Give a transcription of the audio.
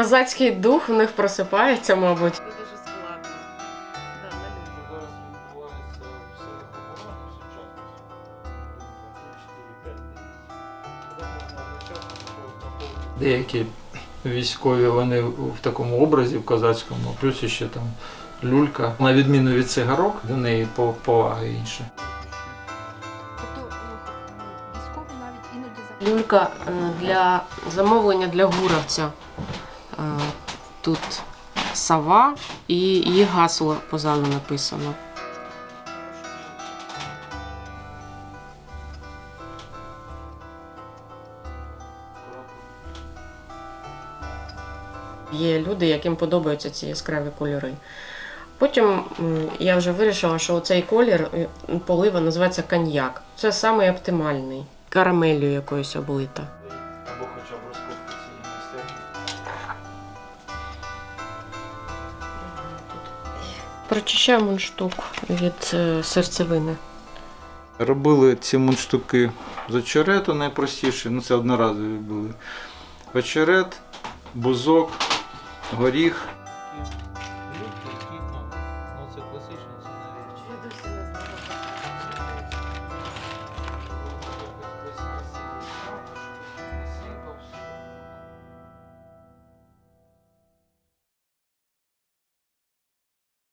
козацький дух в них просипається, мабуть. Дуже складно. Да, на Зараз відбувається в селах оборони. Деякі військові вони в такому образі в козацькому, плюс ще там люлька. На відміну від цигарок, до неї по- повага інша. Тобто ну, військові навіть іноді за Люлька е, для замовлення для гуравця. Е, Тут сова і її гасло позаду написано. Є люди, яким подобаються ці яскраві кольори. Потім я вже вирішила, що цей колір е, полива називається коньяк. Це самий оптимальний. Карамеллю якоюсь облита. Прочищаю мундштук від е, серцевини. Робили ці мундштуки з очерету найпростіше, ну це одноразові були. Очерет, бузок, горіх. Це класична ціна.